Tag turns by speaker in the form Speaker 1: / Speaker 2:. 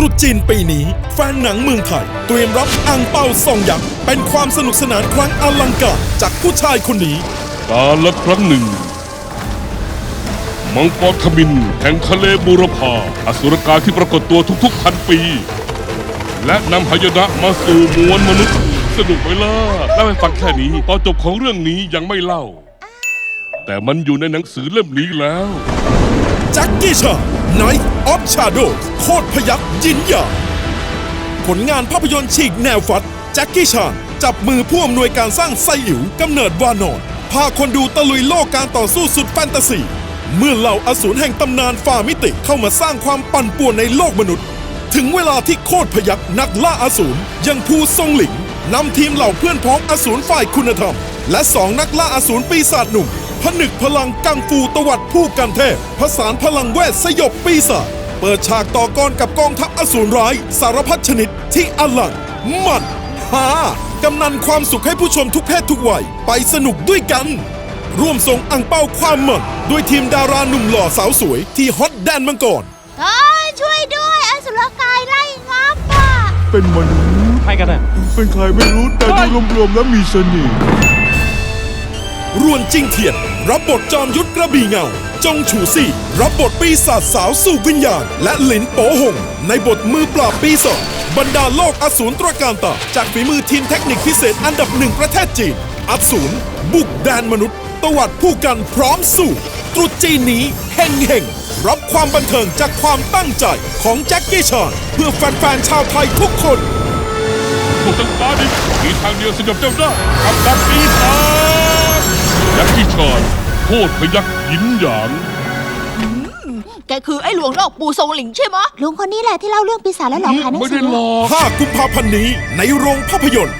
Speaker 1: รุษจีนปีนี้ แฟนหนังเมืองไทย เตรียมรับอังเปาซองยักษ์เป็นความสนุกสนานครั้งอลังการจากผู้ชายคนนี้
Speaker 2: กาลครั้งหนึ่ง มังกรขมินแห่งทะเลบูรพาอสุรกายที่ปรากฏตัวทุกๆพันปี และนำหายนะมาสู่มวลมนุษย์ สนุกไหมล่ะเล่าให้ฟังแค่นี้ตอนจบของเรื่องนี้ยังไม่เล่า แต่มันอยู่ในหนังสือเล่มนี้แล้ว
Speaker 1: แจ็คกี้ชา Night of Shadow โคตรพยักยินหยางผลงานภาพยนตร์ฉีกแนวฟัด แจ็คกี้ชานจับมือผู้อำนวยการสร้างไซอิ๋วกำเนิดวานอน พาคนดูตะลุยโลกการต่อสู้สุดแฟนตาซี เมื่อเหล่าอสูรแห่งตำนานฝ่ามิติเข้ามาสร้างความปั่นป่วนในโลกมนุษย์ ถึงเวลาที่โคตรพยักนักล่าอสูรยังภูทรงหลิงนำทีมเหล่าเพื่อนพ้องอสูรฝ่ายคุณธรรม และสองนักล่าอสูรปีศาจหนุ่ม ผนึกพลังกังฟูตวัดผู้กันเทพผสานพลังเวทสยบปีศาจเปิดฉากต่อกรกับกองทัพอสูรร้าย สารพัดชนิดที่อลังมันฮากำนันความสุขให้ผู้ชมทุกเพศทุกวัย ไปสนุกด้วยกัน ร่วมส่งอังเป้าความมันด้วยทีมดาราหนุ่มหล่อสาวสวยที่ฮอตแดนมังกร
Speaker 3: เฮ้ยช่วยด้วยอสุรกายไล่งับอะ
Speaker 4: เป็นมนุษย์
Speaker 5: ใครกันอะ
Speaker 4: เป็นใครไม่รู้แต่ดูรวมๆแล้วมีเสน่ห์
Speaker 1: รวนจิงเทียน รับบทจอมยุทธกระบี่เงา จงฉูซี่ รับบทปีศาจสาวสู่วิญญาณ และหลินโปหง ในบทมือปราบปีศาจบรรดาโลกอสูรตระการตาจากฝีมือทีมเทคนิคพิเศษอันดับหนึ่งประเทศจีน อสูรบุกแดนมนุษย์ ตวัดผู้กันพร้อมสู้ตรุษจีนนี้เฮงเฮงรับความบันเทิงจากความตั้งใจของแจ็คกี้ชานเพื่อแฟนๆชาวไทยทุกคน
Speaker 2: พวกตั้งฟ้าดินมีทางเดียวสยบเจ้าได้กับดักปีศาจ กษ์ที่ชอนโคตรพยักหยินหยาง
Speaker 3: แกคือไอ้หลวงนอกปู่ทรงหลิงใช่ไหมลุงคนนี้แหละที่เล่าเรื่องปีศาจและหลอกขายหนัง
Speaker 2: ไม่
Speaker 3: สื
Speaker 2: ได้
Speaker 3: อ
Speaker 2: หลอก
Speaker 1: 5 กุมภาพันธ์นี้ในโรงภาพยนตร์